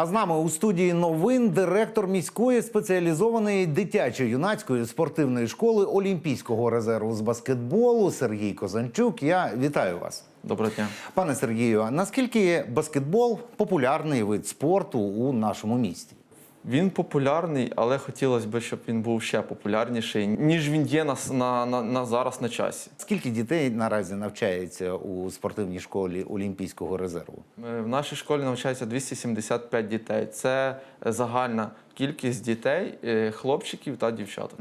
А з нами у студії новин директор міської спеціалізованої дитячо-юнацької спортивної школи Олімпійського резерву з баскетболу Сергій Козанчук. Я вітаю вас. Доброго дня. Пане Сергію, а наскільки баскетбол популярний вид спорту у нашому місті? Він популярний, але хотілося б, щоб він був ще популярніший, ніж він є на, на, на, на зараз на часі. Скільки дітей наразі навчається у спортивній школі Олімпійського резерву? Е, В нашій школі навчається 275 дітей. Це загальна кількість дітей, е, хлопчиків та дівчаток.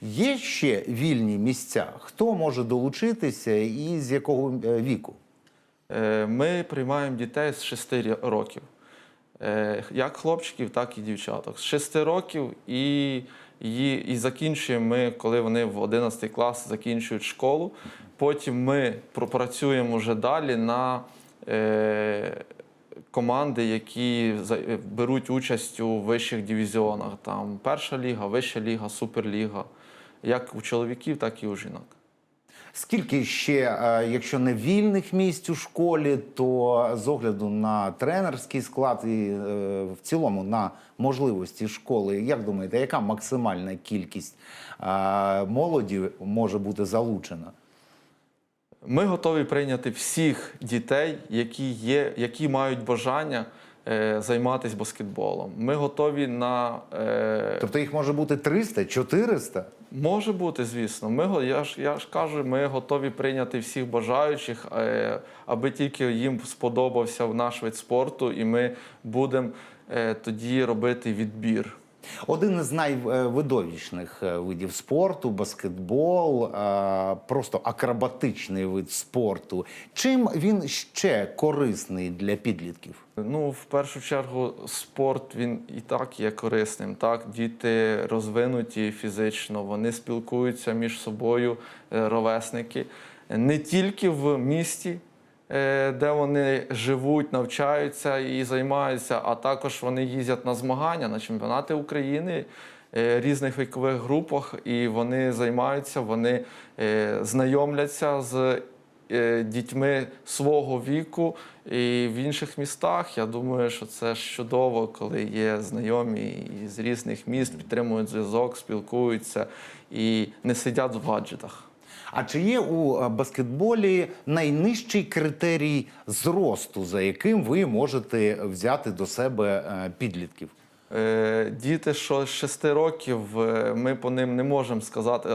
Є ще вільні місця? Хто може долучитися і з якого е, віку? Е, Ми приймаємо дітей з 6 років. Е, Як хлопчиків, так і дівчаток. З 6 років і, і, і закінчуємо ми, коли вони в 11 клас закінчують школу. Потім ми пропрацюємо вже далі на е, команди, які е, беруть участь у вищих дивізіонах. Там перша ліга, вища ліга, суперліга. Як у чоловіків, так і у жінок. Скільки ще, е, якщо не вільних місць у школі, то з огляду на тренерський склад і е, в цілому на можливості школи, як думаєте, яка максимальна кількість е, молоді може бути залучена? Ми готові прийняти всіх дітей, які є, які мають бажання е, займатися баскетболом. Ми готові на е, Тобто їх може бути 300, 400? Може бути, звісно. Ми я ж я ж кажу, ми готові прийняти всіх бажаючих, е, аби тільки їм сподобався наш вид спорту, і ми будемо е, тоді робити відбір. Один із найвидовищних е, видів спорту баскетбол, е, просто акробатичний вид спорту. Чим він ще корисний для підлітків? Ну, в першу чергу, спорт він і так є корисним. Так, діти розвинуті фізично, вони спілкуються між собою, е, ровесники, не тільки в місті, де вони живуть, навчаються і займаються, а також вони їздять на змагання, на чемпіонати України. е, Різних вікових групах, і вони займаються, вони е, знайомляться з е, дітьми свого віку і в інших містах. Я думаю, що це чудово, коли є знайомі з різних міст, підтримують зв'язок, спілкуються і не сидять в гаджетах. А чи є у е, баскетболі найнижчий критерій зросту, за яким ви можете взяти до себе е, підлітків? Е, Діти, що з 6 років, ми по ним не можемо сказати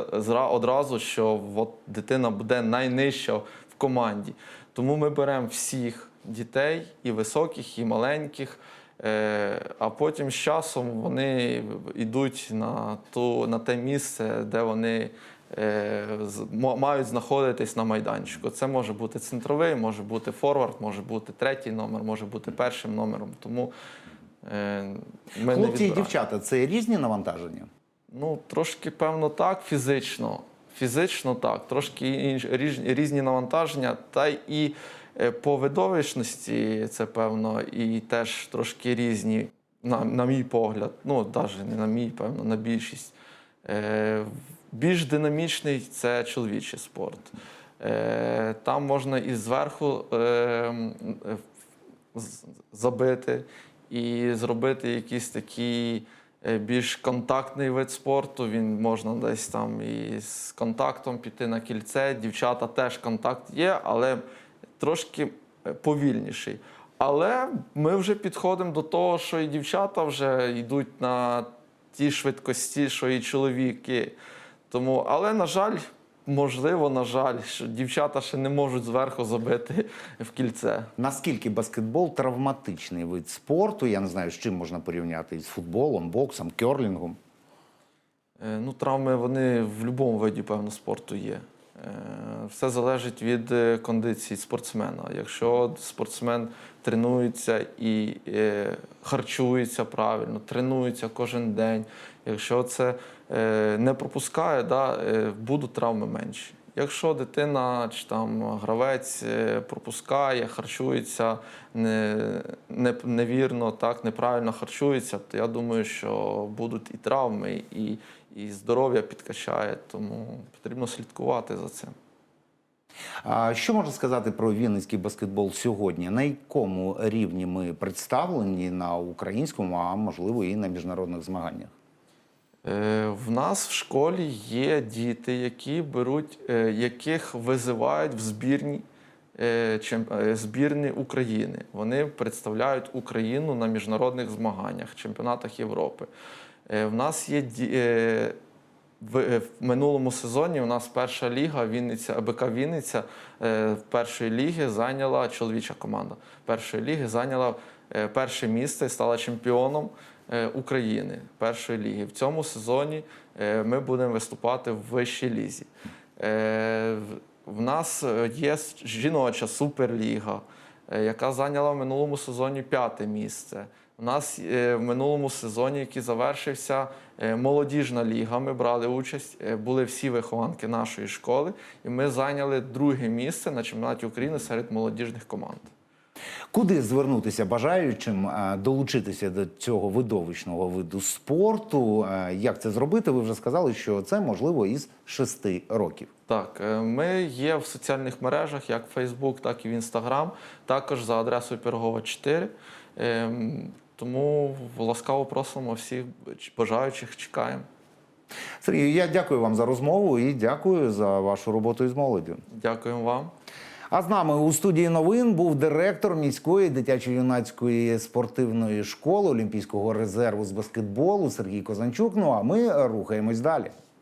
одразу, що от дитина буде найнижча в команді. Тому ми беремо всіх дітей, і високих, і маленьких. А потім з часом вони йдуть на, ту, на те місце, де вони мають знаходитись на майданчику. Це може бути центровий, може бути форвард, може бути третій номер, може бути першим номером. Тому е, ми не і дівчата це різні навантаження? Ну, трошки, певно, так, фізично. Фізично так, трошки інш, різ- різні навантаження, та і е, по видовищності це певно, і теж трошки різні, на, на мій погляд. Ну, навіть не на мій, певно, на більшість. Е, більш динамічний це чоловічий спорт. Е, там можна і зверху е, е, забити і зробити якісь такі е, більш контактний вид спорту. Він можна десь там і з контактом піти на кільце. Дівчата теж контакт є, але трошки повільніший. Але ми вже підходимо до того, що і дівчата вже йдуть на ті швидкості, що і чоловіки. Тому, але, на жаль, можливо, на жаль, що дівчата ще не можуть зверху забити в кільце. Наскільки баскетбол травматичний вид спорту? Я не знаю, з чим можна порівняти з футболом, боксом, керлінгом. Е, Ну, травми вони в будь-якому виді, певно, спорту є. Е, Все залежить від е, кондиції спортсмена. Якщо спортсмен тренується і е, харчується правильно, тренується кожен день, якщо це е, не пропускає, да, будуть травми менші. Якщо дитина чи там гравець пропускає, харчується не, не, невірно, так, неправильно харчується, то я думаю, що будуть і травми, і, і здоров'я підкачає, тому потрібно слідкувати за цим. А що можна сказати про вінницький баскетбол сьогодні? На якому рівні ми представлені на українському, а можливо і на міжнародних змаганнях? Е, В нас в школі є діти, які беруть, е, яких визивають в збірні, е, збірні України. Вони представляють Україну на міжнародних змаганнях, чемпіонатах Європи. В нас є в, е, в минулому сезоні у нас перша ліга Вінниця, АБК Вінниця е, першої ліги зайняла чоловіча команда. Першої ліги зайняла е, перше місце і стала чемпіоном України першої ліги. В цьому сезоні ми будемо виступати в вищій лізі. В- нас є жіноча суперліга, яка зайняла в минулому сезоні п'яте місце. У нас е, в минулому сезоні, який завершився, е, молодіжна ліга. Ми брали участь, е, були всі вихованки нашої школи, і ми зайняли друге місце на чемпіонаті України серед молодіжних команд. Куди звернутися бажаючим долучитися до цього видовищного виду спорту? Як це зробити? Ви вже сказали, що це можливо із шести років. Так, ми є в соціальних мережах, як Facebook, так і в Instagram, також за адресою Пирогова 4. Тому ласкаво просимо всіх бажаючих, чекаємо. Сергій, я дякую вам за розмову і дякую за вашу роботу із молоддю. Дякуємо вам. А з нами у студії новин був директор міської дитячо-юнацької спортивної школи Олімпійського резерву з баскетболу Сергій Козанчук. Ну а ми рухаємось далі.